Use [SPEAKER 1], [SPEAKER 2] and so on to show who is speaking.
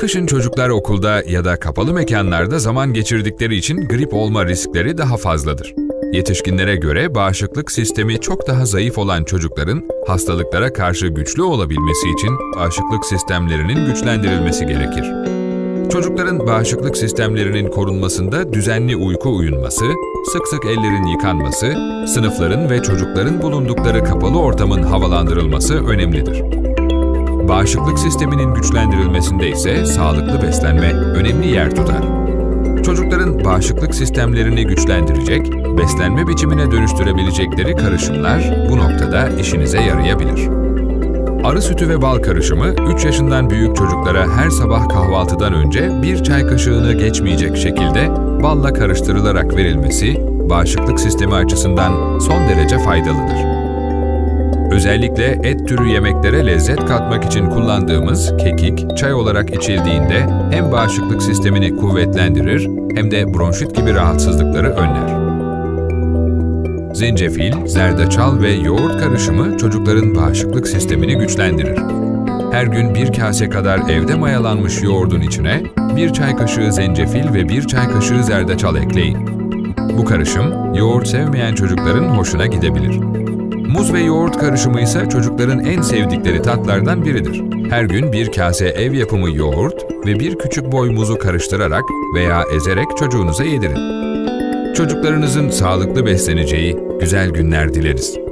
[SPEAKER 1] Kışın çocuklar okulda ya da kapalı mekanlarda zaman geçirdikleri için grip olma riskleri daha fazladır. Yetişkinlere göre bağışıklık sistemi çok daha zayıf olan çocukların hastalıklara karşı güçlü olabilmesi için bağışıklık sistemlerinin güçlendirilmesi gerekir. Çocukların bağışıklık sistemlerinin korunmasında düzenli uyku uyunması, sık sık ellerin yıkanması, sınıfların ve çocukların bulundukları kapalı ortamın havalandırılması önemlidir. Bağışıklık sisteminin güçlendirilmesinde ise sağlıklı beslenme önemli yer tutar. Çocukların bağışıklık sistemlerini güçlendirecek, beslenme biçimine dönüştürebilecekleri karışımlar bu noktada işinize yarayabilir. Arı sütü ve bal karışımı 3 yaşından büyük çocuklara her sabah kahvaltıdan önce bir çay kaşığını geçmeyecek şekilde balla karıştırılarak verilmesi bağışıklık sistemi açısından son derece faydalıdır. Özellikle et türü yemeklere lezzet katmak için kullandığımız kekik, çay olarak içildiğinde hem bağışıklık sistemini kuvvetlendirir hem de bronşit gibi rahatsızlıkları önler. Zencefil, zerdeçal ve yoğurt karışımı çocukların bağışıklık sistemini güçlendirir. Her gün bir kase kadar evde mayalanmış yoğurdun içine bir çay kaşığı zencefil ve bir çay kaşığı zerdeçal ekleyin. Bu karışım yoğurt sevmeyen çocukların hoşuna gidebilir. Muz ve yoğurt karışımı ise çocukların en sevdikleri tatlardan biridir. Her gün bir kase ev yapımı yoğurt ve bir küçük boy muzu karıştırarak veya ezerek çocuğunuza yedirin. Çocuklarınızın sağlıklı besleneceği güzel günler dileriz.